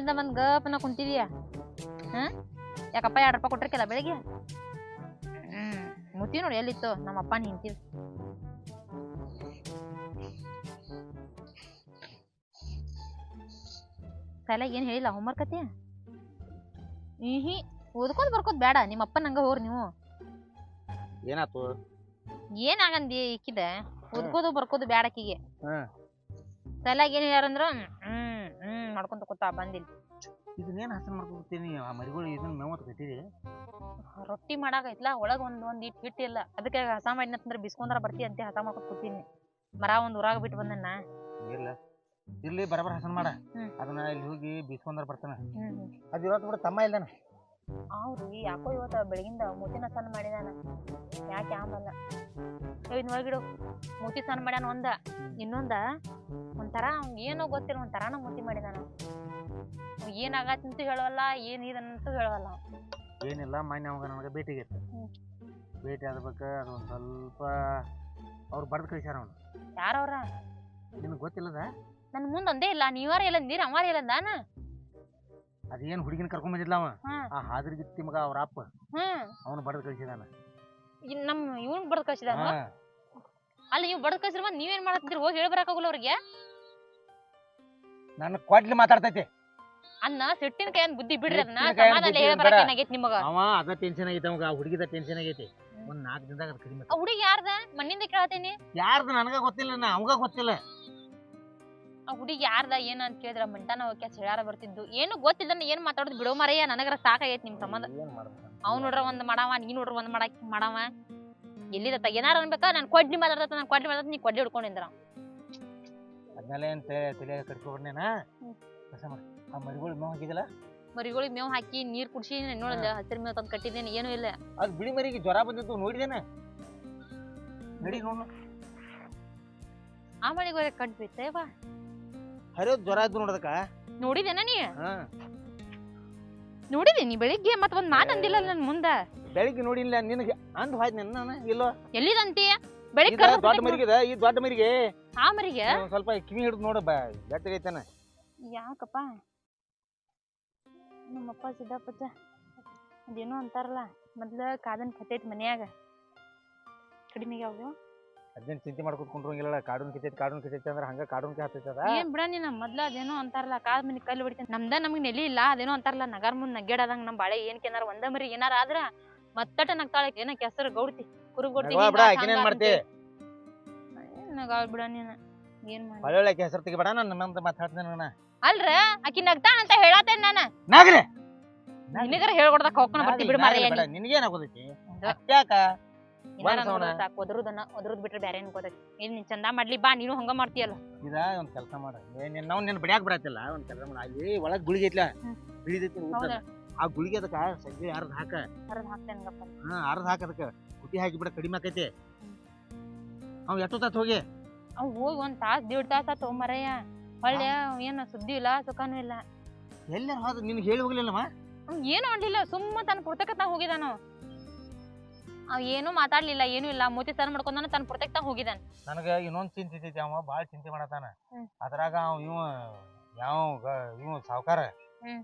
ಸಾಲಿಂದ ಬಂದ್ ಗಪನ ಕುಂತಿದೀಯ? ಹಾ? ಯಾಕಪ್ಪ ಎರಡು ರೂಪಾಯಿ ಕೊಟ್ಟಿರ್ಕಿಲ್ಲ ಬೆಳಿಗ್ಗೆ? ಹ್ಮ್ ಮುತ್ತೀವಿ ನೋಡಿ ಎಲ್ಲಿತ್ತು ನಮ್ಮ ಅಪ್ಪನ ನಿಂತೀವಿ ಸಾಲಾಗ ಏನ್ ಹೇಳಿಲ್ಲ ಹೋಮ್ವರ್ಕ್ ಅತಿ ಹಿ ಓದ್ಕೋದ್ ಬರ್ಕೋದ್ ಬೇಡ ನಿಮ್ಮ ಅಪ್ಪನ ಹಂಗ ಹೋಗ್ರಿ ನೀವು. ಏನಾತು? ಏನಾಗಂದಿ ಈಕಿದ? ಓದ್ಕೋದು ಬರ್ಕೋದು ಹ್ಮ್. ಸಾಲಾಗ ಏನ್ ಹೇಳ್ಯಾರಂದ್ರ ಹ್ಮ್ ಹ್ಮ್ ಮಾಡ್ಕೊಂತ ಕೂತಾ ಬಂದಿಲ್ಲ ಇದನ್ನೇನು ಹಸನ್ ಮಾಡ್ಕೊತೀನಿ ಆ ಮರಿಗಳು ಇದನ್ನ ಮೇವತ್ ಕಟ್ಟಿರಿ. ರೊಟ್ಟಿ ಮಾಡಾಕೈತ್ಲಾ ಒಳಗ್ ಒಂದ್ ಒಂದ್ ಇಟ್ ಹಿಟ್ಟಿಲ್ಲ ಅದಕ್ಕೆ ಹಸ ಮಾಡಿನಂದ್ರ ಬಿಸ್ಕೊಂಡ್ರ ಬರ್ತಿ ಅಂತ ಹಸ ಮಾಡ್ಕೊತ ಕೂತೀನಿ. ಮರ ಒಂದ್ ಊರಾಗ ಬಿಟ್ಟು ಬಂದನ್ನ ಇಲ್ಲ. ಇರ್ಲಿ ಬರಬರ ಹಸನ್ ಮಾಡ. ಅದನ್ನ ಇಲ್ಲಿ ಹೋಗಿ ಬೀಸ್ಕೊಂಡ್ರ ಬರ್ತಾನ. ಅದು ಇವತ್ತು ಬಿಡ ತಮ್ಮ ಇಲ್ದಾನ. ಅವ್ರಿ ಯಾಕೋ ಇವತ್ತ ಬೆಳಗಿಂದ ಮೂತಿನ ಸಣ್ಣ ಮಾಡಿದಾನ. ಯಾಕೆ ಆಮಲ್ಲ ಇದ್ ಒಳಗಿಡು ಮೂತಿ ಸ್ನಾನ ಮಾಡ್ಯಾನ ಒಂದ. ಇನ್ನೊಂದ. ಒಂಥರ ಏನೋ ಗೊತ್ತಿಲ್ಲ ಒಂಥರಾನ ಮೂತಿ ಮಾಡಿದಾನ. ಏನಾಗತ್ತಂತೂ ಏನ್ ಆಗತ್ತಂತೂ ಹೇಳವಲ್ಲ ಏನ್ ಇದಂತೂ ಹೇಳವಲ್ಲ. ಏನಿಲ್ಲ ಮೊನ್ನೆ ಅವಾಗ ನನಗೆ ಭೇಟಿ ಹ್ಮ್. ಭೇಟಿ ಆಗ್ಬೇಕು ಅದು ಒಂದು ಸ್ವಲ್ಪ ಅವ್ರು ಬರ್ದು ಕಳಿಸ್ಯಾರ ಅವನು. ಯಾರವ್ರ ನಿನಗೆ ಗೊತ್ತಿಲ್ಲದ? ನನ್ ಮುಂದ್ ಒಂದೇ ಇಲ್ಲ ನೀವಾರ ಇಲ್ಲ ನೀರ್ ಅವಾರ ಇಲ್ಲ ದಾನ ಅದೇನು ಹುಡುಗಿನ ಕರ್ಕೊಂಡ್ ಬಂದಿದ್ಲ ಅವ? ಹ್ಮ್. ಆ ಹಾದ್ರಗಿತ್ತಿ ಮಗ ಅವ್ರ ಅಪ್ಪ. ಹ್ಮ್. ಅವನು ಬಡದ್ ಕಳಿಸಿದಾನ. ಇನ್ ನಮ್ ಇವ್ನ್ ಬಡದ್ ಕಳ್ಸಿದಾನ? ಅಲ್ಲಿ ನೀವು ಬಡದ್ ಕಳ್ಸಿರ ಬಂದ್ ನೀವೇನ್ ಮಾಡತ್ತಿದ್ರಿ ಹೋಗಿ ಹೇಳ್ಬರಾಕಾಗಲ್ಲ ಅವ್ರಿಗೆ? ನನ್ನ ಕೊಡ್ಲಿ ಮಾತಾಡ್ತೈತಿ. ಅನ್ನ ಸಿಟ್ಟಿನ ಕೈಯನ್ ಬುದ್ಧಿ ಬಿಡ್ರಿ ಅದನ್ನ. ಸಿಟ್ಟಿನ ಕೈಯನ್ ಸಮಾಧಾನ ಬುದ್ಧಿ ಹೇಳ್ಬರಕ್ ಬೇಡ. ಏನಾಗೈತಿ ನಿಮಗ? ಅವ ಅದ ಟೆನ್ಷನ್ ಆಗೈತೆ ಅವಾಗ ಆ ಹುಡುಗಿದ ಟೆನ್ಷನ್ ಆಗೈತಿ. ಒಂದ್ ನಾಲ್ಕು ದಿನದಾಗ ಅದು ಕಡಿಮೆ ಆ ಹುಡುಗಿ ಯಾರ್ದ? ಮಣ್ಣಿಂದ ಕೇಳತೇನಿ. ಯಾರ್ದ ನನಗ ಗೊತ್ತಿಲ್ಲ ನಾ ಅವಗ ಗೊತ್ತಿಲ್ಲ. ಆ ಹುಡುಗಿ ಯಾರ್ದ ಏನ ಅಂತ ಕೇಳಿದ್ರ ಮಂಟಾನ ಹೋಗ್ಯ ಹೇಳಾರ ಬರ್ತಿದ್ದು. ಏನು ಗೊತ್ತಿಲ್ಲ ಏನ್ ಮಾತಾಡೋದು ಬಿಡೋ ಮರಯ್ಯ ನನಗರ ಸಾಕಾಗೈತಿ ನಿಮ್ ಸಂಬಂಧ. ಏನ್ ನೋಡ್ರ ಒಂದ್ ಮಾಡವ ನೀ ನೋಡ್ರ ಒಂದ್ ಮಾಡ ಮಾಡವ. ಎಲ್ಲಿದ ಏನಾರ ಅನ್ಬೇಕ? ನಾನ್ ಕೊಡ್ಲಿ ಮಾತಾಡ್ತ ನಾನ್ ಕೊಡ್ಲಿ ಮಾತಾಡ್ತ ನೀ ಕೊಡ್ಲಿ ಹಿಡ್ಕೊಂಡಿದ್ರ ಏನ್ ಮಾಡಿ ಆ ಮರಿಗಳು ಮೇವ್ ಹಾಕಿದಿಲ್ಲ? ಮರಿಗಳಿಗೆ ಮೇವ್ ಹಾಕಿ ನೀರ್ ಕುಡ್ಸಿ ನೋಡಲ್ಲ ಹಸಿರು ಮೇವ್ ತಂದ್ ಕಟ್ಟಿದ್ದೇನೆ ಏನು ಇಲ್ಲ. ಅದು ಬಿಳಿ ಮರಿಗೆ ಜ್ವರ ಬಂದಿದ್ದು ನೋಡಿದೇನೆ? ನಡಿ ನೋಡು ಆ ಮಳಿಗೆ ಕಟ್ ಬಿತ್ತೇವಾ? ಹರಿಯೋದ್ ಜ್ವರ ಇದ್ದು ನೋಡದಕ್ಕ ನೋಡಿದೇನ ನೀ ಹಾ. ನೀ ಬೆಳಿಗ್ಗೆ ಮತ್ ಒಂದ್ ಮಾತ್ ಅಂದಿಲ್ಲ ನನ್ ಮುಂದ? ಬೆಳಿಗ್ಗೆ ನೋಡಿಲ್ಲ ನಿನಗೆ ಅಂದ್ ಹೋಯ್ತು ನಾನು ಇಲ್ಲೋ? ಎಲ್ಲಿದಂತಿ? ಬೆಳಿಗ್ಗೆ ಇದ ಕರ್ದ್ ದೊಡ್ಡ ಮರಿಗಿದ ಈ ದೊಡ್ಡ ಮರಿಗೆ. ಆ ಮರಿಗೆ? ಒಂದ್ ಸ್ವಲ್ಪ ಕಿವಿ ಹಿಡಿದು ನೋಡ ಬಾ ಗಟ್ಟಿಗೈತನ ಯಾಕಪ್ಪ? ನಮ್ಮಪ್ಪ ಸಿದ್ದಪ್ಪಜ್ಜ ಅದೇನೋ ಅಂತಾರಲ್ಲ ಮೊದ್ಲ ಕಾದನ್ ಕತ್ತೈತಿ ಮನ್ಯಾಗ. ಕಡಿಮೆ ಯಾವ್ದು ಅದೇನ್ ಚಿಂತೆ ಮಾಡ್ಕೊತ ಕುಂಡ್ರಂಗಿಲ್ಲ ಕಾಡೂನ್ ಕಿತೈತಿ ಕಾಡೂನ್ ಕಿತೈತಿ ಅಂದ್ರೆ ಹಂಗ ಕಾಡೂನ್ ಕಿ ಹತ್ತೈತದ? ಏನ್ ಬಿಡ ನೀನ ಮೊದ್ಲ ಅದೇನೋ ಅಂತಾರಲ್ಲ ಕಾದ್ ಮನಿ ಕಲ್ಲು ಹೊಡಿತೀನಿ ನಮ್ದ ನಮಗ್ ನೆಲಿ ಇಲ್ಲ ಅದೇನೋ ಅಂತಾರಲ್ಲ ನಗರ್ ಮುಂದ್ ನಗ್ಗೇಡದಂಗ ನಮ್ ಬಾಳೆ ಏನ್ ಕೇನಾರ ಒಂದ ಮರಿ ಏನಾರ ಆದ್ರ ಮತ್ತಟ ನಗ್ತಾಳೆ ಏನ ಕೆಸರು ಗೌಡ್ತಿ ಕುರುಗ್ ಗೌಡ್ತಿ ನಗವ ಬಿಡ ಆಕಿನ ಏನ್ ಮಾಡ್ತಿ? ನಗಾವ್ ಬಿಡ ನೀನ ಏನ್ ಮಾಡಿ ಒಳ್ಳೊಳ್ಳೆ ಹೆಸರು ತೆಗಿಬೇಡ ನಾನು ಮಂದ ಮಾತಾಡ್ತೀನಿ ನಾನು ಅಲ್ರ ಆಕಿ ನಗ್ತಾಳ ಅಂತ ಹೇಳತ್ತೇನ್ ನಾನು? ನಾಗ್ರೆ ನಿನಗರ ಹೇಳ್ಕೊಡ್ದಕ್ ಹೋಗ್ಕೊಂಡ್ ಬರ್ತಿ ಬಿಡ ಮಾರ ನಿನಗೇನಾಗೋದೈತಿ ಅತ್ಯಾಕ ಏನಾರ ಸೌಣ. ನೋಡಿದ್ರ ಸಾಕು ಒದರುದನ್ನ ಒದರುದ್ ಬಿಟ್ರೆ ಬ್ಯಾರೆ ಏನ್ ಗೊತ್ತೈತಿ? ಏನ್ ನೀನ್ ಚಂದ ಮಾಡ್ಲಿ ಬಾ ನೀನು ಹಂಗ ಮಾಡ್ತೀಯಲ್ಲ. ಇದ ಒಂದ್ ಕೆಲಸ ಮಾಡ. ನಾವು ನಿನ್ ಬಡಿಯಾಕ ಬರತ್ತಿಲ್ಲ ಒಂದ್ ಕೆಲಸ ಮಾಡ. ಅಲ್ಲಿ ಒಳಗ್ ಗುಳಿಗೆ ಐತ್ಲ. ಬಿಳಿದೈತಿ ಆ ಗುಳಿಗೆ ಅದಕ್ಕ ಸಜ್ಜೆ ಅರ್ಧ ಹಾಕ. ಹರದ್ ಹಾಕ್ತೇನೆ ಹಾ ಅರ್ಧ ಹಾಕ ಅದಕ್ಕ. ಕುಟಿ ಹಾಕಿ ಬಿಡ ಕಡಿಮೆ ಆಕೈತಿ. ಅವ್ ಎಷ್ಟೋ ತಾತ್ ಹೋಗಿ. ಅವ್ ಹೋಗಿ ಒಂದ್ ತಾಸ್ ದೇಡ್ ತಾಸ ತೊಗೊಂಬರಯ್ಯ ಹೊಳ್ಳಿ ಅವ್ ಏನ ಸುದ್ದಿ ಇಲ್ಲ ಸುಖನೂ ಇಲ್ಲ. ಎಲ್ಲಾರ ಹೋದ ನಿನ್ಗೆ ಹೇಳಿ ಹೋಗ್ಲಿಲ್ಲಮ್ಮ ಅವ್ ಏನು ಮಾಡ್ಲಿಲ್ಲ ಸುಮ್ಮ ತನ್ನ ಪುರ್ತಕತ್ತ ಹೋಗಿದಾನು ಅವ್ ಏನು ಮಾತಾಡ್ಲಿಲ್ಲ ಏನು ಇಲ್ಲ. ಮೂತಿ ಸರ್ ಮಾಡ್ಕೊಂಡ ತನ್ನ ಪುರ್ತಕ ಹೋಗಿದಾನ ನನಗ ಇನ್ನೊಂದ್ ಚಿಂತೆ ಐತಿ ಅವ ಬಾಳ ಚಿಂತೆ ಮಾಡತಾನ. ಅದ್ರಾಗ ಅವ ಇವ ಯಾವ ಇವ ಸಾವ್ಕಾರ? ಹ್ಮ್.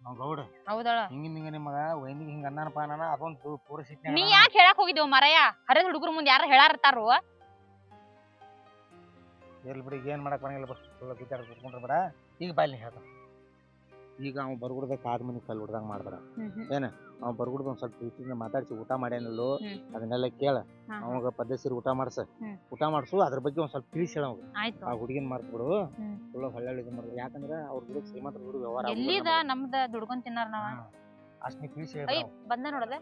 ಅವ್ ಗೌಡ. ಹೌದಳ. ಹಿಂಗಿನ ಹಿಂಗ ನಿಮಗ ವೈನಿಗೆ ಹಿಂಗ ಅನ್ನಾನಪ್ಪ ಅನ್ನಾನ ಅದೊಂದು ಪೂರ ಸಿಟ್ನ್ಯಾಗ ನೀ ಅದಾನ. ಯಾಕೆ ಹೇಳಕ್ ಹೋಗಿದ್ದೇವ ಮರಯ್ಯ ಹರಿದ ಹುಡುಗರು ಮುಂದೆ ಯಾರು ಹೇಳಾರತ್ತಾರು ಇರ್ಲಿ ಬಿಡಿ ಏನ್ ಮಾಡಕ್ ಬರಂಗಿಲ್ಲ ಬಸ್ ಸುಳ್ಳ ಬಿದ್ದಾಡ ಕೂತ್ಕೊಂಡ್ರೆ ಬೇಡ. ಈಗ ಬಾಯ್ಲಿ ಹೇಳ್ದ ಈಗ ಅವ ಬರ್ಗುಡ್ದ ಕಾದ್ ಮನಿ ಕಲ್ ಹುಡ್ದಂಗ ಮಾಡ್ಬೇಡ. ಅವ ಬರ್ಗುಡ್ದ ಒಂದ್ ಸ್ವಲ್ಪ ಪ್ರೀತಿಯಿಂದ ಮಾತಾಡ್ಸಿ ಊಟ ಮಾಡ್ಯಾನಲ್ಲೋ. ಅದನ್ನೆಲ್ಲ ಕೇಳ. ಅವಾಗ ಪದ್ಧತಿ ಊಟ ಮಾಡ್ಸ. ಊಟ ಮಾಡ್ಸು ಅದ್ರ ಬಗ್ಗೆ ಒಂದ್ ಸ್ವಲ್ಪ ತಿಳಿಸಿ ಹೇಳ ಆ ಹುಡುಗಿನ ಮಾಡ್ಬಿಡು ಒಳ್ಳೆ ಹೊಳ್ಳಿ ಇದು ಮಾಡಿದ್ರು ಯಾಕಂದ್ರ ಅವ್ರ ಹುಡುಗ ಶ್ರೀಮಂತರ ಹುಡುಗ ವ್ಯವಹಾರ ಎಲ್ಲಿದ. ನಮ್ದ ದುಡ್ಕೊಂಡ್ ತಿನ್ನಾರ ನಾವ? ಅಷ್ಟೇ ತಿಳಿಸಿ ಐ ಬಂದ ನೋಡದೆ.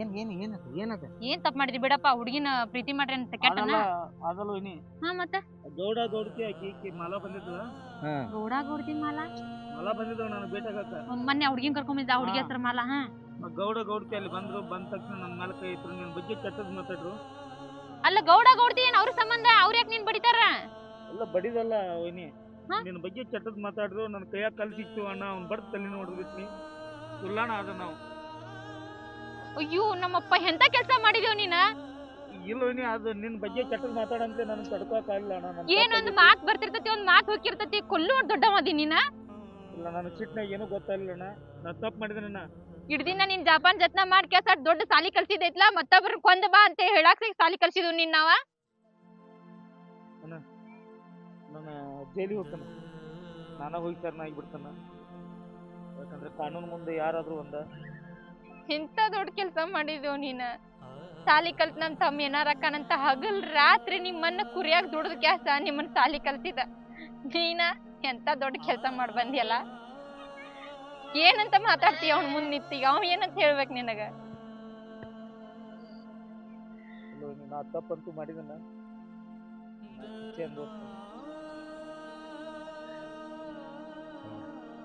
ಏನ್ ಏನ್ ಏನದು ಏನದ? ಏನ್ ತಪ್ಪ ಮಾಡಿದಿ ಬಿಡಪ್ಪ ಹುಡುಗಿನ ಪ್ರೀತಿ ಮಾಡ್ರಿ ಅಂತ ಕೆಟ್ಟನ? ಅದಲ್ಲ ಇನಿ ಹಾ ಮತ್ತ? ಗೌಡ ಗೌಡತಿ ಆಕಿ ಈಕಿ ಮಾಲ ಬಂದಿದ್ದ. ಗೌಡ ಗೌಡ್ತಿ ಮಾಲ? ಮಾಲ ನಾನು ಮೊನ್ನೆ ಹುಡುಗಿನ ಕರ್ಕೊಂಡ್ ಹುಡುಗಿ ಹಾ. ಹೆಸರು ಮಾಲ ಹಾ. ಗೌಡ ಗೌಡತಿ ಅಲ್ಲಿ ಬಂದ್ರು ಬಂದ ತಕ್ಷಣ ನನ್ನ ಮೇಲೆ ಕೈ ಇಟ್ರು ನಿನ್ ಬಗ್ಗೆ ಕೆಟ್ಟದ್ ಮಾತಾಡ್ರು. ಅಲ್ಲ ಗೌಡ ಗೌಡತಿ ಏನ್ ಅವ್ರ ಸಂಬಂಧ? ಅವ್ರ ಯಾಕೆ ನೀನ್ ಬಡಿತಾರ? ಅಲ್ಲ ಬಡಿದಲ್ಲ ಹಾ? ನಿನ್ನ ಬಗ್ಗೆ ಕೆಟ್ಟದ್ ಮಾತಾಡ್ರು ನನ್ನ ಕೈಯಾಗ ಕಲ್ಸಿತ್ತು ಅಣ್ಣ ಅವ್ನ್ ಬರ್ತ ತಲೆ ನೋಡ್ಬಿಟ್ನಿ. ಸುಳ್ಳಾಣ ಅದ ನಾವು. ಅಯ್ಯೋ ನಮ್ಮಪ್ಪ ಎಂತ ಕೆಲಸ ಮಾಡಿದೇವ್ ನೀನ? ಇಲ್ಲ ವೈನಿ ಅದು ನಿನ್ನ ಬಗ್ಗೆ ಕೆಟ್ಟದ್ ಮಾತಾಡಂತೆ ನನಗೆ ತಡ್ಕೋಕ್ಕಾಗಿಲ್ಲ ಅಣ್ಣ ನನ್ ಏನೊಂದ್. ಮಾತ್ ಬರ್ತಿರ್ತತಿ ಒಂದ್ ಮಾತ್ ಹೋಗಿರ್ತತಿ ಕೊಲ್ಲು ದೊಡ್ಡವದಿ ನೀನ? ಇಲ್ಲ ನನಗೆ ಸಿಟ್ನಾಗ ಏನೂ ಗೊತ್ತಾಗಿಲ್ಲ ಅಣ್ಣ. ನಾನು ತಪ್ಪು ಮಾಡಿದೆನಣ್ಣ ಹಿಡ್ದಿನ ನೀನ್ ಜಪಾನ್ ಜತ್ನ ಮಾಡಿ ಕೆಲಸ ದೊಡ್ಡ ಸಾಲಿ ಕಲ್ಸಿದೈತ್ಲಾ ಮತ್ತೊಬ್ರು ಕೊಂದ ಬಾ ಅಂತ ಹೇಳಾಕ್ ಸಾಲಿ ಕಲ್ಸಿದ್ವು ನೀನ್ ನಾವ? ನಾನು ಜೈಲಿಗೆ ಹೋಗ್ತಾನೆ. ನಾನ ಹೋಗಿ ಸರ್ನ ಆಗಿಬಿಡ್ತಾನ ಯಾಕಂದ್ರೆ ಕಾನೂನು ಮುಂದೆ ಯಾರಾದ್ರೂ ಒಂದ? ಇಂತ ದೊಡ್ಡ ಕೆಲಸ ಮಾಡಿದೇವ್ ನೀನ? ಸಾಲಿ ಕಲ್ತ್ ನಮ್ ತಮ್ಮ ಏನಾರ ಅಕ್ಕನಂತ ಹಗಲ್ ರಾತ್ರಿ ನಿಮ್ಮನ್ನ ಕುರಿಯಾಗಿ ದುಡ್ದ ಕ್ಯಾಸ ನಿಮ್ಮನ್ನ ಸಾಲಿ ಕಲ್ತಿದ. ನೀನ ಎಂತ ದೊಡ್ಡ ಕೆಲಸ ಮಾಡ್ ಬಂದಿಯಲ್ಲ? ಏನಂತ ಮಾತಾಡ್ತೀಯ ಅವ್ನ ಮುಂದ್ ನಿಂತೀಗ? ಅವ್ ಏನಂತ ಹೇಳ್ಬೇಕು ನಿನಗ? ನಾ ತಪ್ಪಂತೂ ಮಾಡಿದನ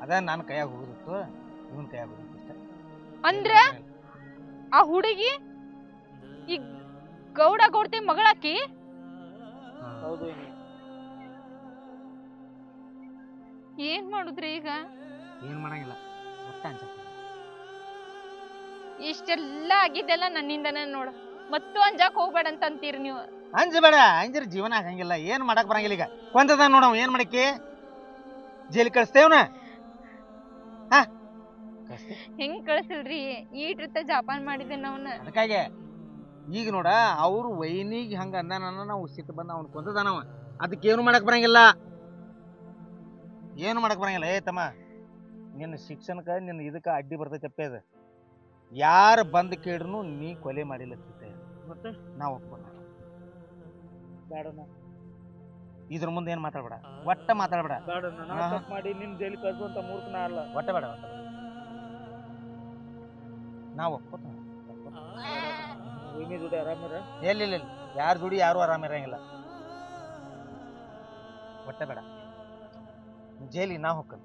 ಅದ ನನ್ನ ಕೈಯಾಗ ಹೋಗುದಿತ್ತು ಇವನ್ ಕೈಯಾಗ ಹೋಗಿತ್ತು ಅಂದ್ರೆ ಅಂದ್ರ ಆ ಹುಡುಗಿ ಈ ಗೌಡ ಗೌಡತಿ ಮಗಳಾಕಿ ಹೌದು ಏನು ಏನ್ ಮಾಡುದ್ರಿ ಈಗ? ಏನ್ ಮಾಡಂಗಿಲ್ಲ ಒಟ್ಟ ಅನ್ಸತ್ತೆ. ಇಷ್ಟೆಲ್ಲ ಆಗಿದ್ದೆಲ್ಲ ನನ್ನಿಂದನೇ ನೋಡ. ಮತ್ತೂ ಅಂಜಾಕ್ ಹೋಗ್ಬೇಡ ಅಂತ ಅಂತೀರಿ ನೀವು? ಅಂಜಬೇಡ ಅಂಜಿರ ಜೀವನ ಆಗಂಗಿಲ್ಲ ಏನ್ ಮಾಡಕ್ ಬರಂಗಿಲ್ಲ ಈಗ. ಕೊಂದದ ನೋಡವ್ ಏನ್ ಮಾಡಕ್ಕೆ ಜೈಲಿ ಕಳಿಸ್ತೇವನ ಕಳಿಸ್ತೇವ್ ಹೆಂಗ್ ಕಳ್ಸಿಲ್ರಿ? ಈಟ್ರಿತ ಜಪಾನ್ ಮಾಡಿದ್ದೆ ನಾವ್ನ ಅದಕ್ಕಾಗೆ ಈಗ ನೋಡ ಅವ್ರು ವೈನಿಗೆ ಹಂಗ ಅಂದಾನ ನಾವು ಸಿಟ್ಟು ಬಂದ ಅವ್ನು ಕೊಂದದಾನವ ಅದಕ್ಕೆ ಏನು ಮಾಡಕ್ ಬರಂಗಿಲ್ಲ. ಏನು ಮಾಡಕ್ ಬರಂಗಿಲ್ಲ. ಏ ತಮ್ಮ ನಿನ್ನ ಶಿಕ್ಷಣಕ್ಕ ನಿನ್ನ ಇದಕ್ಕ ಅಡ್ಡಿ ಬರ್ತೈತಪ್ಪ ಇದು ಯಾರು ಬಂದ್ ಕೇಳ್ರು ನೀ ಕೊಲೆ ಮಾಡಿಲ್ಲ ಮತ್ತೆ? ನಾವು ಒಪ್ಕೊಂಡ ಬೇಡಣ್ಣ ಇದ್ರ ಮುಂದೆ ಏನು ಮಾತಾಡ್ಬೇಡ. ಒಟ್ಟ ಮಾತಾಡ್ಬೇಡ. ಬೇಡಣ್ಣ ನಾ. ಹಾ. ತಪ್ಪು ಮಾಡಿ ನಿನ್ನ ಜೈಲಿ ಕಳ್ಸುವಂತ ಮೂರ್ಖನ ಅಲ್ಲ. ಒಟ್ಟ ಬೇಡ ಒಟ್ಟ ಬೇಡ. ನಾವು ಒಪ್ಕೋತ ಭೂಮಿ ದುಡಿ ಆರಾಮಿರ ಎಲ್ಲಿ ಇಲ್ಲ ಯಾರ ದುಡಿ ಯಾರು ಆರಾಮಿರಂಗಿಲ್ಲ ಒಟ್ಟೆ ಬೇಡ. ಜೈಲಿಗೆ ನಾ ಹೋಗ್ಕನ್.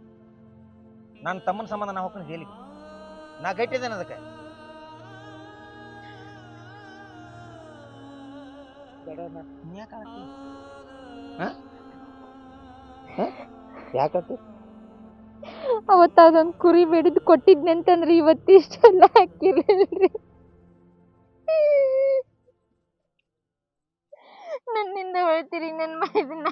ನನ್ನ ತಮ್ಮನ ಸಂಬಂಧ ನಾ ಹೋಗ್ಕನ್ ಜೈಲಿಗೆ. ನಾ ಗಟ್ಟಿದ್ದೇನೆ ಅದಕ್ಕೆ. ಯಾಕೆ ಯಾಕತ್ತಿ ಅವತ್ತ ಅದೊಂದು ಕುರಿ ಬೇಡಿದ್ ಕೊಟ್ಟಿದ್ನಿ ಇವತ್ತು ಇವತ್ತಿಷ್ಟೆಲ್ಲ ಹಾಕಿರ್ಲಿಲ್ರಿ ನನ್ನಿಂದ ಹೇಳ್ತೀರಿ ನನ್ನ ಮೈದನ್ನ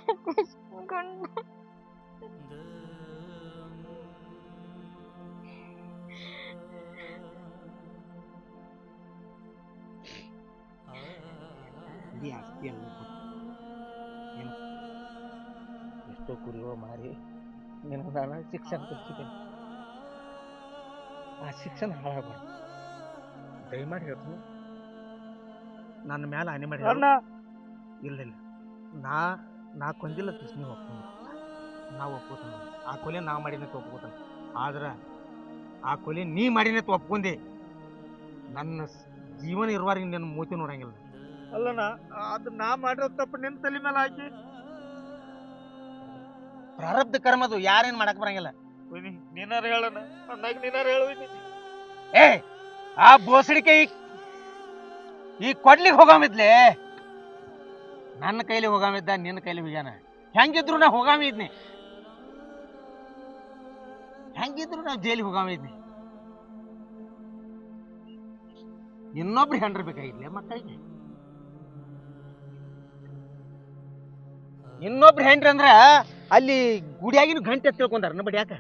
ಏನು ಎಷ್ಟೋ ಕುರಿಗಳು ಮಾರಿ. ನಿನಗೆ ನಾನು ಶಿಕ್ಷಣ ಕೊಡ್ತಿದ್ದೇನೆ ಆ ಶಿಕ್ಷಣ ಹಾಳಾಗಬಾರ್ದು. ದಯಮಾಡಿ ಹೇಳ್ತೀನಿ. ನನ್ನ ಮೇಲೆ ಹಾನಿ ಮಾಡಿ ಇಲ್ಲ ಇಲ್ಲ. ನಾ ನಾ ಕೊಂದಿಲ್ಲ ತಿಸ್ ನೀವು ಒಪ್ಕೊಂಡು. ನಾವು ಒಪ್ಕೋತಾನ ಆ ಕೊಲೆ ನಾ ಮಾಡಿನ ಒಪ್ಕೋತಾನೆ ಆದ್ರೆ ಆ ಕೊಲೆ ನೀ ಮಾಡಿನ ಒಪ್ಕೊಂಡಿ ನನ್ನ ಜೀವನ ಇರುವಾರಿಗೆ ನಿನ್ನ ಮೂತಿ ನೋಡಂಗಿಲ್ಲ. ಅಲ್ಲಣ್ಣ ಅದು ನಾ ಮಾಡಿರೋ ತಪ್ಪು ನಿನ್ನ ತಲೆ ಮೇಲೆ ಹಾಕಿ ಪ್ರಾರಬ್ಧ ಕರ್ಮದು ಯಾರೇನ್ ಮಾಡಕ್ ಬರಂಗಿಲ್ಲ. ವೈನಿ ನೀನಾರ ಹೇಳಣ್ಣ ಅಣ್ಣಾಗ ನೀನಾರ ಹೇಳು ವೈನಿ ಏ ಆ ಬೋಸಡಿಕೆ ಈ ಈ ಹೋಗಾಮಿದ್ಲೆ? ನನ್ನ ಕೈಲಿ ಹೋಗಾಮಿದ್ದ ನಿನ್ನ ಕೈಲಿ ಹೋಗ್ಯಾನ. ಹೆಂಗಿದ್ರು ನಾ ಹೋಗಾಮಿದ್ನಿ. ಹೆಂಗಿದ್ರು ನಾವು ಜೈಲಿಗೆ ಹೋಗಾಮಿದ್ನಿ. ಇನ್ನೊಬ್ರು ಹೆಂಡ್ರ ಬೇಕಾಗಿದ್ಲೆ ಮಕ್ಕಳಿಗೆ? ಇನ್ನೊಬ್ರು ಹೆಂಡ್ರಿ ಅಂದ್ರ ಅಲ್ಲಿ ಗುಡಿಯಾಗಿನ ಗಂಟೆ ತಿಳ್ಕೊಂಡಾರ ಬಡಿ ಯಾಕ?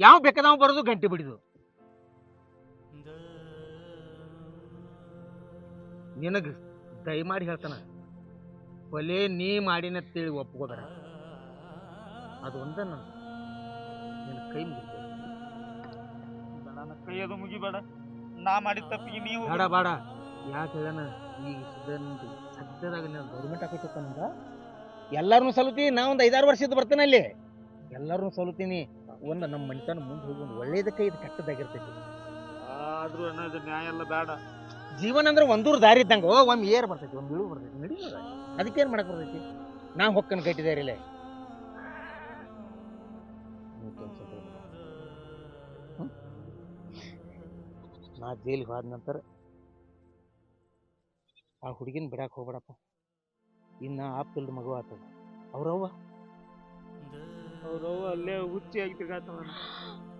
ಯಾವ ಬೇಕಾದವ ಬರೋದು ಗಂಟೆ ಬಿಡಿದು? ನಿನಗ ದಯಮಾಡಿ ಹೇಳ್ತಾನ. ಕೊಲೆ ನೀ ಮಾಡಿನ ತಿಳಿ ಒಪ್ಕೋಬೇಡ. ಅದು ಒಂದ ನನ್ನ ಕೈ ಮುಗಿದು ನನ್ನ ಕೈ ಅದು ಮುಗಿಬೇಡ. ನಾ ಮಾಡಿದ ತಪ್ಪಿಗೆ ನೀವು ಬೇಡ ಬೇಡ. ಯಾಕೆ ಹೇಳನ ಈ ಸದ್ಯದ ಸದ್ಯದಾಗ ನಾನು ಗೌರ್ಮೆಂಟ್ ಹಾಕೋತಿರ್ತಾನಂದ ಎಲ್ಲಾರನ್ನೂ ಸಲುತಿ ನಾ ಒಂದು ಐದಾರು ವರ್ಷದ ಬರ್ತೇನೆ ಅಲ್ಲಿ. ಎಲ್ಲರೂ ಸಲುತೀನಿ ಒಂದು ನಮ್ಮ ಮನಿತನ ಮುಂದೆ ಹೋಗಿ ಒಂದು ಒಳ್ಳೇದಕ್ಕೆ ಇದು ಕೆಟ್ಟದಾಗಿರ್ತೈತಿ ಆದರೂ ಅನ್ನೋದು ನ್ಯಾಯ ಎಲ್ಲ ಬೇಡ. ಜೀವನ ಅಂದ್ರೆ ಒಂದೂರು ದಾರಿ ಇದ್ದಂಗೆ ಒಮ್ಮೆ ಏರ್ ಬರ್ತೈತಿ ಒಂದು ಇಳು ಬರ್ತೈತಿ ನಡೀತದ ಅದಕ್ಕೇನು ಮಾಡಕ್ ಬರ್ತೈತಿ? ನಾ ಹೊಕ್ಕನ್ ಇಲ್ಲೇ. ನಾ ಜೈಲಿಗೆ ಹೋದ ನಂತರ ಆ ಹುಡುಗಿನ ಬಿಡಕ್ಕೆ ಹೋಗ್ಬೇಡಪ್ಪ. ಇನ್ನು ಆಪ್ತಲ್ದ ಮಗು ಆತದ. ಅವ್ರವ್ವ? ಅವ್ರವ್ವ ಅಲ್ಲೇ ಹುಚ್ಚಿ ಆಗಿ ತಿರ್ಗಾತವ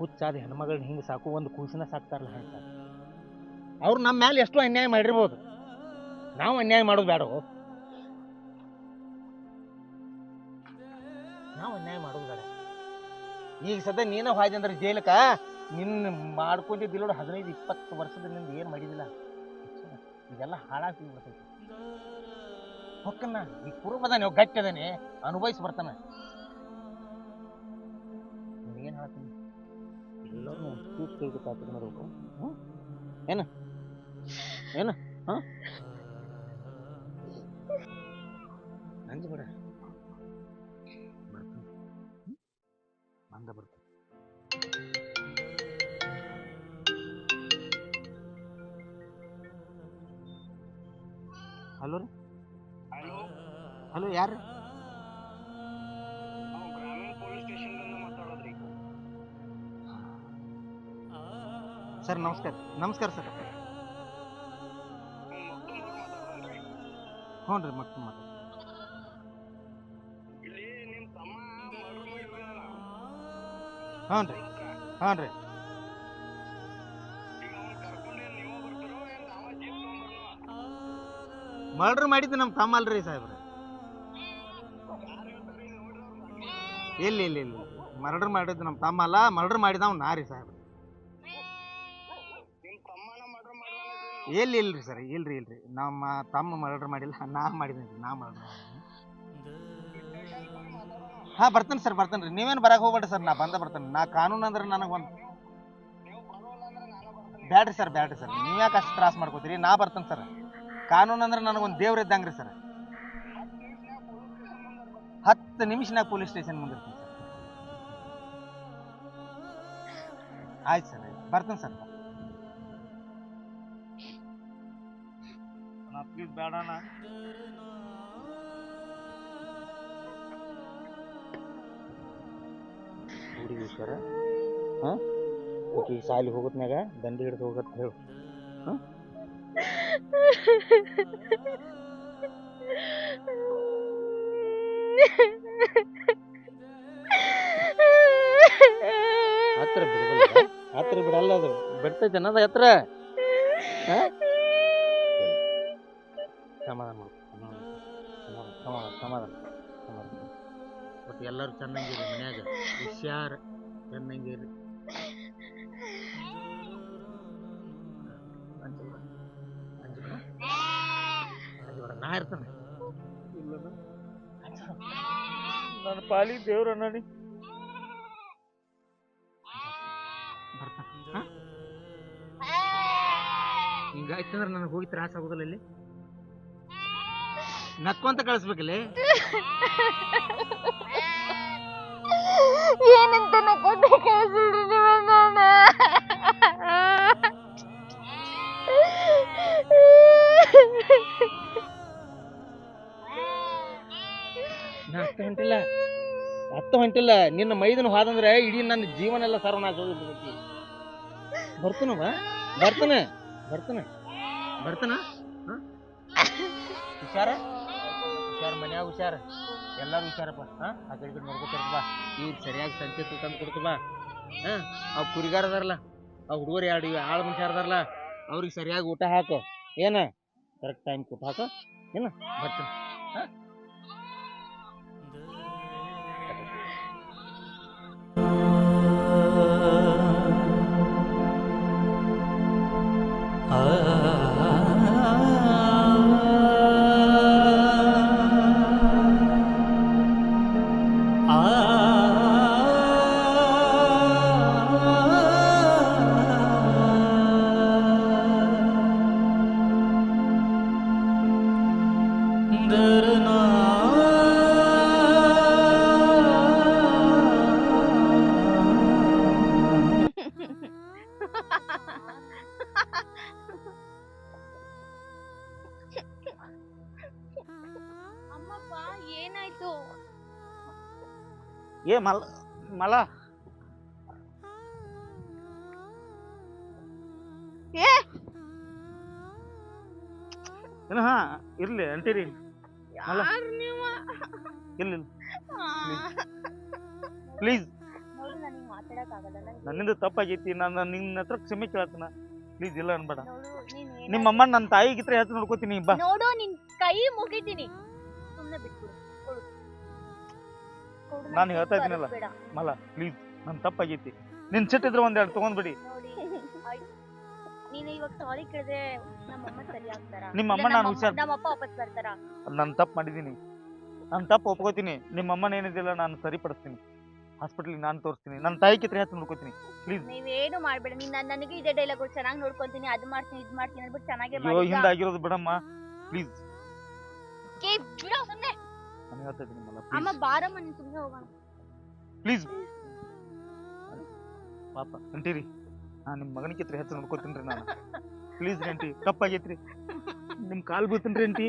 ಹುಚ್ಚಾದ ಹೆಣ್ಮಗಳನ್ನ ಹಿಂಗೆ ಸಾಕು, ಒಂದು ಕೂಸಿನ ಸಾಕ್ತಾರಲ್ಲ ಹಂಗೆ ಅವ್ರು ನಮ್ಮ ಮೇಲೆ ಎಷ್ಟೋ ಅನ್ಯಾಯ ಮಾಡಿರ್ಬೋದು. ನಾವು ಅನ್ಯಾಯ ಮಾಡೋದು ಬೇಡ ನಾವು ಅನ್ಯಾಯ ಮಾಡೋದು ಬೇಡ ಈಗ ಸದ್ಯ ನೀನೇ ಹಾಯ್ದೆ ಅಂದ್ರೆ ಜೈಲಕ ನಿನ್ನ ಮಾಡ್ಕೊಂಡಿದ್ದಿಲ್ಲ ನೋಡಿ, ಹದಿನೈದು, ಇಪ್ಪತ್ತು ವರ್ಷದ ನಿಂದ ಏನು ಮಾಡಿದಿಲ್ಲ. ಇದೆಲ್ಲ ಹಾಳಾಗಿ ಬಿಡ್ತೈತಿ ಹೊಕ್ಕನ್ನ, ಈ ಕುರುಬದ ನೀವು ಗಟ್ಟಿ ಅನುಭವಿಸಿ ಬರ್ತಾನ ಎಲ್ಲರೂ ಕೂತ್ ತಿಳ್ಕೊತಾತ ನೋಡ್ಬೇಕು ಹ್ಞೂ ಏನು ಏನು ಹಾಂ ಅಂಜಬೇಡ ಸರ್ ನಮಸ್ಕಾರ. ನಮಸ್ಕಾರ ಸರ್. ಹ್ಞೂ ರೀ ಮತ್ತೆ ಮಾತಾಡಿ. ಮಾಡಿ ರೀ ಹಾಂ ರೀ. ಅವ್ನ್? ಮರ್ಡರ್ ಮಾಡಿದ್ದು ನಮ್ಮ ತಮ್ಮ ಅಲ್ರಿ ಸಾಹೇಬ್ರೆ. ಇಲ್ಲ ಇಲ್ಲ ಇಲ್ಲ. ಮರ್ಡರ್ ಮಾಡಿದ್ದು ನಮ್ಮ ತಮ್ಮ ಅಲ್ಲ ಮರ್ಡರ್ ಮಾಡಿದವ್ ನಾ ರೀ ಸಾಹೇಬ್ರೆ. ಎಲ್ಲಿ ಇಲ್ರಿ ಸರ್? ಇಲ್ರಿ ಇಲ್ರಿ. ನಮ್ಮ ತಮ್ಮ ಮರ್ಡರ್ ಮಾಡಿಲ್ಲ. ನಾ ಮಾಡಿದ್ದೀನಿ ನಾ ಮರ್ಡರ್ ಹಾ, ಬರ್ತೇನೆ ಸರ್, ಬರ್ತೇನೆ ರೀ. ನೀವೇನು ಬರಕ್ಕೆ ಹೋಗ್ಬೇಡ್ರಿ ಸರ್. ನಾ ಬಂದ ಬರ್ತೇನೆ. ನಾ ಕಾನೂನು ಅಂದ್ರೆ ನನಗೆ ಒಂದು ಬ್ಯಾಡ್ರಿ ಸರ್ ಬ್ಯಾಡ್ರಿ ಸರ್. ನೀವು ಯಾಕೆ ಅಷ್ಟು ತ್ರಾಸ ಮಾಡ್ಕೋತೀರಿ? ನಾ ಬರ್ತೇನೆ ಸರ್. ಕಾನೂನು ಅಂದ್ರೆ ನನಗೊಂದು ದೇವ್ರ ಇದ್ದಂಗೆ ರೀ ಸರ್. ಹತ್ತು ನಿಮಿಷನಾಗ ಪೊಲೀಸ್ ಸ್ಟೇಷನ್ ಮುಂದೆ ಇರ್ತೀನಿ ಸರ್. ಆಯ್ತು ಸರ್, ಆಯ್ತು. ಬರ್ತೇನೆ ಸರ್ ಪ್ಲೀಸ್ ಬೇಡಣ್ಣ ಹುಡುಗಿ ಸರ್ ಹಾಂ? ಓಕೆ ಸಾಲಿ ದಂಡಿ ಹಿಡಿದು ಹೋಗತ್ ಹೇಳು. ಹತ್ರ ಬಿಡಲ್ಲ ಹತ್ರ ಬಿಡಲ್ಲ ಅದು. ಬಿಡ್ತೈತೆ ಅನ್ನೋದು ಹತ್ರ. ಎಲ್ಲರೂ ಚೆನ್ನಾಗಿರಿ ಮನ್ಯಾಗ. ಹುಷಾರ್ ಚೆನ್ನಾಗಿರಿ. ನಾ ಇರ್ತಾನೆ. ನನ್ನ ಪಾಲಿ ದೇವ್ರ ನೀ. ಬರ್ತಾನೆ. ಹಿಂಗಾಯ್ತಂದ್ರೆ ನನಗೆ ಹೋಗಿ ತ್ರಾಸ ಆಗೋದಿಲ್ಲ ಇಲ್ಲಿ. ನಕ್ಕೊಂತ ಕಳಿಸ್ಬೇಕಲ್ಲಿ. ಏನಂತ ಹೊಂಟಿಲ್ಲ. ಹತ್ತು ಹೊಂಟಿಲ್ಲ. ನಿನ್ನ ಮೈದನ ಹಾದಂದ್ರೆ ಇಡೀ ನನ್ನ ಜೀವನ ಎಲ್ಲ ಸರ್ವನಾಶ ಹೋಗಿರ್ತೈತಿ ಬರ್ತನವ ಬರ್ತನ. ಬರ್ತನ. ಬರ್ತನ? ಹುಷಾರ? ಹುಷಾರ, ಮನ್ಯಾಗ ಹುಷಾರ್. ಎಲ್ಲಾರು ಹುಷಾರಪ್ಪ. ಹಾ, ಆ ಕಡೆ ಕಡೆ ನೋಡ್ಕೊತಾರ ಬಾ. ಈಗ ಸರಿಯಾಗಿ ಸಂತೆ ತಂದು ಕೊಡ್ತು ಬಾ. ಹಾ, ಅವ್ ಕುರಿಗಾರ ಅದಾರಲ್ಲ ಆ ಹುಡುಗರು ಎರಡು ಆಳು ಮನುಷ್ಯ ಅದಾರಲ್ಲ ಅವ್ರಿಗೆ ಸರಿಯಾಗಿ ಊಟ ಹಾಕು. ಏನ? ಕರೆಕ್ಟ್ ಟೈಮ್ ಕೊಟ್ಟು ಹಾಕು. ಏನ? ಬರ್ತೀನಿ ಹಾ? ಏ ಮಲ. ಮಲ ಏನ ಹಾ ಇರ್ಲಿ ಅಂತೀರಿ. ಇಲ್ಲ ಪ್ಲೀಸ್. ನನ್ನಿಂದ ತಪ್ಪಾಗೈತಿ ನಾನು ನಿನ್ನ ಹತ್ರ ಕ್ಷಮೆ ಕೇಳತ್ತನ. ಪ್ಲೀಸ್ ಇಲ್ಲ ಅನ್ಬೇಡ. ನಿಮ್ಮಮ್ಮ ನನ್ನ ತಾಯಿಗಿತ್ರ ಹೇಳ್ತ ನೋಡ್ಕೋತೀನಿ ಬಾ. ನೋಡು ನಿನ್ ಕೈ ಮುಗಿತೀನಿ. ಸುಮ್ಮನೆ ಕೊಡು, ನಾನ್ ಹೇಳ್ತಾ ಇದ್ದೀನಲ್ಲ. ಮಲ ಪ್ಲೀಸ್ ನನ್ ತಪ್ಪಾಗೈತಿ. ನಿನ್ ಸಿಟ್ಟಿದ್ರೆ ಒಂದೆರಡು ತಗೊಂಡ್ಬಿಡಿ ನೋಡಿ ಆಯ್ತ್. ನೀನು ಇವಾಗ ಸಾರಿ ಕೇಳಿದ್ರೆ ನಮ್ಮಮ್ಮ ಸರಿ ಆಗ್ತಾರ ನಿಮ್ಮ ಅಮ್ಮ ನಾನು ಹುಷಾರ್ ನಮ್ಮಪ್ಪ ವಾಪಸ್ ಬರ್ತಾರ? ನಾನು ತಪ್ಪು ಮಾಡಿದ್ದೀನಿ ನಾನು ತಪ್ಪು ಒಪ್ಕೋತೀನಿ. ನಿಮ್ಮ ಅಮ್ಮನ ಏನಿದಿಲ್ಲ ನಾನು ಸರಿಪಡಿಸ್ತೀನಿ. ಹಾಸ್ಪಿಟ್ಲಿಗೆ ನಾನು ತೋರಿಸ್ತೀನಿ. ನನ್ನ ತಾಯಿ ಕಿತ್ರ ಹೆಚ್ಚು ನೋಡ್ಕೋತೀನಿ ಪ್ಲೀಸ್ ನೀವೇನು ಮಾಡ್ಬೇಡ. ನೀನ್ ನನ್- ನನಗೆ ಇದೇ ಡೈಲಾಗ್ ಚೆನ್ನಾಗಿ ನೋಡ್ಕೊಂತೀನಿ. ಅದ್ ಮಾಡ್ತೀನಿ ಇದ್ ಮಾಡ್ತೀನಿ ಅಂದ್ಬಿಟ್ಟು ಚೆನ್ನಾಗಿ ಅಯ್ಯೋ ಹಿಂದಾಗಿರೋದು ಬಿಡಮ್ಮ. ಪ್ಲೀಸ್ ಸುಮ್ನೆ. ನಾನು ಹೇಳ್ತಾ ಇದ್ದೀನಿ ಅಮ್ಮ ಪ್ಲೀಸ್ ಬಾರಮ್ಮ ನೀನ್ ಸುಮ್ನೆ ಹೋಗೋಣ ಪ್ಲೀಸ್ ಪಾಪ ಅಂಟಿರಿ ನಾನು ನಿಮ್ಮ ಮಗನ ಕಿತ್ರ ಹೆಚ್ಚು ನೋಡ್ಕೋತೀನಿ ರೀ ನಾನು. ಪ್ಲೀಸ್ ರೀ ಅಂಟಿ ತಪ್ಪಾಗೈತ್ರಿ. ನಿಮ್ಮ ಕಾಲು ಬೀಳ್ತೀನಿ ರೀ ಅಂಟಿ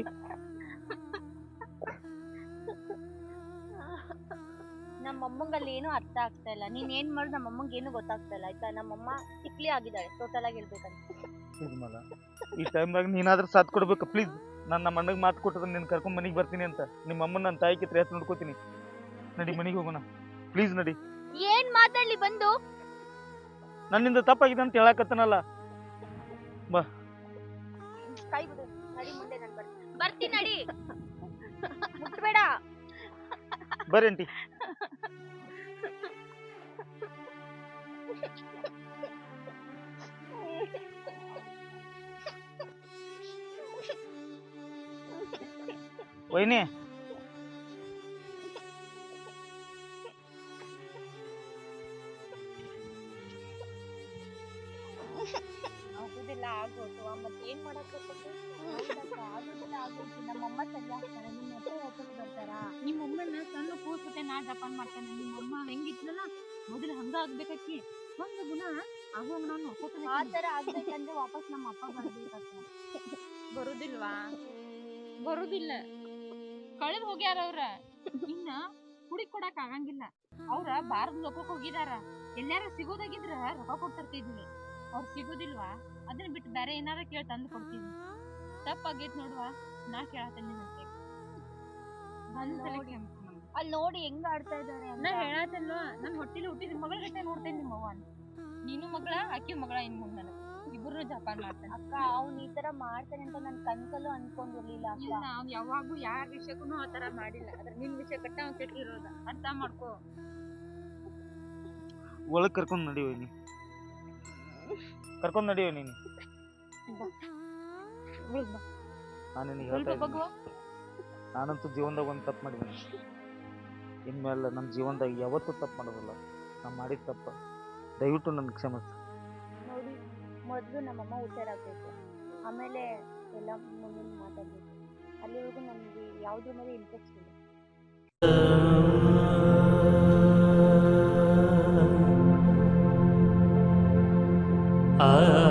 ನಮ್ಮಮ್ಮಂಗ್ ಅಲ್ಲಿ ಏನು ಅರ್ಥ ಆಗ್ತಾ ಇಲ್ಲ. ನೀನ್ ಏನ್ ಮಾಡ್ ನಮ್ಮಮ್ಮಂಗ್ ಏನು ಗೊತ್ತಾಗ್ತಾ ಇಲ್ಲ. ಆಯ್ತಾ? ನಮ್ಮಮ್ಮ ತಿಕ್ಲಿ ಆಗಿದ್ದಾಳೆ. ಟೋಟಲ್ ಆಗಿ ಹೇಳ್ಬೇಕಂತ. ಪ್ಲೀಸ್ ಮಲ. ಈ ಟೈಮ್ದಾಗ ನೀನಾದ್ರೂ ಸಾಥ್ ಕೊಡ್ಬೇಕು. ಪ್ಲೀಸ್ ನಾನು ನಮ್ಮ ಅಣ್ಣಗೆ ಮಾತು ಕೊಟ್ಟದ ನಿನ್ನ ಕರ್ಕೊಂಡು ಮನೆಗೆ ಬರ್ತೀನಿ ಅಂತ. ನಿಮ್ಮ ಅಮ್ಮನ ನನ್ನ ತಾಯಿ ಕಿತ್ರ ಹೆಚ್ಚು ನೋಡ್ಕೋತೀನಿ. ನಡಿ ಮನೆಗೆ ಹೋಗೋಣ. ಪ್ಲೀಸ್ ನಡಿ. ಏನ್ ಮಾತಾಡ್ಲಿ ಬಂದು? ನನ್ನಿಂದ ತಪ್ಪಾಗಿದೆ ಅಂತ ಹೇಳಕತ್ತನಲ್ಲ. ಬಾ. ಕೈ ಬಿಡು. ನಡಿ ಮುಂದೆ ನಾನು ಬರ್ತೀನಿ. ಬರ್ತೀನಿ ನಡಿ. ಮುಟ್ಬೇಡ ಬರ್ರಿ ಅಂಟಿ ವೈನಿ. ಆಗುದಿಲ್ಲ ಆಗೋದು. ಮತ್ತೆ ಏನ್ ಮಾಡಕ್? ಆಗುದಿಲ್ಲ ಆಗೋದು ನಮ್ಮಮ್ಮ ಸರಿ ಆಗ್ತಾರ. ನಿಮ್ಮ ಹತ್ರ ವಾಪಸ್ ಬರ್ತಾರ? ನಿಮ್ಮಮ್ಮನ ಸಣ್ಣ ಕೂಸ್ಬಿಟ್ಟೆ ನಾ ಜಪಾನ್ ಮಾಡ್ತಾನೆ. ನಿಮ್ಮಮ್ಮ ಹೆಂಗಿದ್ಲಲ್ಲ ಮೊದಲು ಹಂಗ ಆಗ್ಬೇಕಿ ಒಂದು ಗುಣ ಆಗೋ ನಾನು ಆ ತರ ಆಗ್ಬೇಕಂದ್ರೆ ವಾಪಸ್ ನಮ್ಮ ಅಪ್ಪ ಬರ್ಬೇಕಾಗ್ತದೆ. ಬರುದಿಲ್ವಾ? ಬರುದಿಲ್ಲ. ಕಳೆದ್ ಹೋಗ್ಯಾರ ಅವ್ರ. ಇನ್ನ ಹುಡಿ ಕೊಡಕ್ ಆಗಂಗಿಲ್ಲ. ಅವ್ರ ಭಾರತ ಲೋಕಕ್ ಹೋಗಿದಾರ. ಎಲ್ಲಾರ ಸಿಗೋದಾಗಿದ್ರ ರೊಕ್ಕ ಕೊಡ್ತಿರ್ತಿದ್ವಿ. ಅವ್ರ ಸಿಗೋದಿಲ್ವಾ? ಅದನ್ನ ಬಿಟ್ಟು ಬೇರೆ ಏನಾರ ಕೇಳಿ ತಂದು ಕೊಡ್ತೀವಿ ತಪ್ಪಾಗೈತ್ ನೋಡುವ? ನಾ ಕೇಳತ್ತೇನೆ. ಅಲ್ಲಿ ನೋಡಿ. ಹೆಂಗ್ ಆಡ್ತಾ ಇದಾರೆ. ನಾ ಹೇಳತ್ತಲ್ವ ನನ್ ಹೊಟ್ಟಿಲಿ ಹುಟ್ಟಿದ ಮಗಳ ಜೊತೆ ನೋಡ್ತೇನೆ ನಿಮ್ಮ ಅವ್ವ ನೀನು ಮಗಳ ಅಕ್ಕಿ ಮಗಳ ಇನ್ ಮುಂದ್ ನನಗ ಇಬ್ರು ಜಪಾನ್ ಮಾಡ್ತಾನೆ ಅಕ್ಕ ಅವ್ನ್ ಈ ತರ ಮಾಡ್ತಾನೆ ಅಂತ ನನ್ ಕನ್ಸಲ್ಲೂ ಅನ್ಕೊಂಡಿರ್ಲಿಲ್ಲ ಅಕ್ಕ. ನಾವ್ ಯಾವಾಗೂ ಯಾರ ವಿಷಯಕ್ಕೂ ಆ ತರ ಮಾಡಿಲ್ಲ. ಅದ್ರ ನಿನ್ ವಿಷಯ ಕಟ್ಟ ಅವ್ನ್ ಕೆಟ್ಟಿರೋದ. ಅರ್ಥ ಮಾಡ್ಕೋ. ಒಳಗ್ ಕರ್ಕೊಂಡು ನಡಿ ವೈನಿ. ಕರ್ಕೊಂಡು ನಡಿ ನೀನು. ನಾನು ನಿನಗೆ ಹೇಳ್ತಾ ಇದ್ದೀನಿ. ನಾನಂತೂ ಜೀವನದಾಗ ಒಂದು ತಪ್ಪು ಮಾಡಿದ್ದೀನಿ. ಇನ್ಮೇಲೆ ನನ್ನ ಜೀವನದಾಗ ಯಾವತ್ತೂ ತಪ್ಪು ಮಾಡೋದಿಲ್ಲ. ನಾನು ಮಾಡಿದ ತಪ್ಪು. ದಯವಿಟ್ಟು ನನ್ನ ಕ್ಷಮಿಸಿ ನೋಡಿ ಮೊದ್ಲು ನಮ್ಮಮ್ಮ ಹುಷಾರಾಗಬೇಕು. ಆಮೇಲೆ ಎಲ್ಲ ಮುಂದಿನ ಮಾತಾಡ್ಬೇಕು. ಅಲ್ಲಿವರೆಗೂ ನಮಗೆ ಯಾವ್ದ್ರ ಮೇಲೆ ಇಂಟ್ರೆಸ್ಟ್ ಇಲ್ಲ. ಆ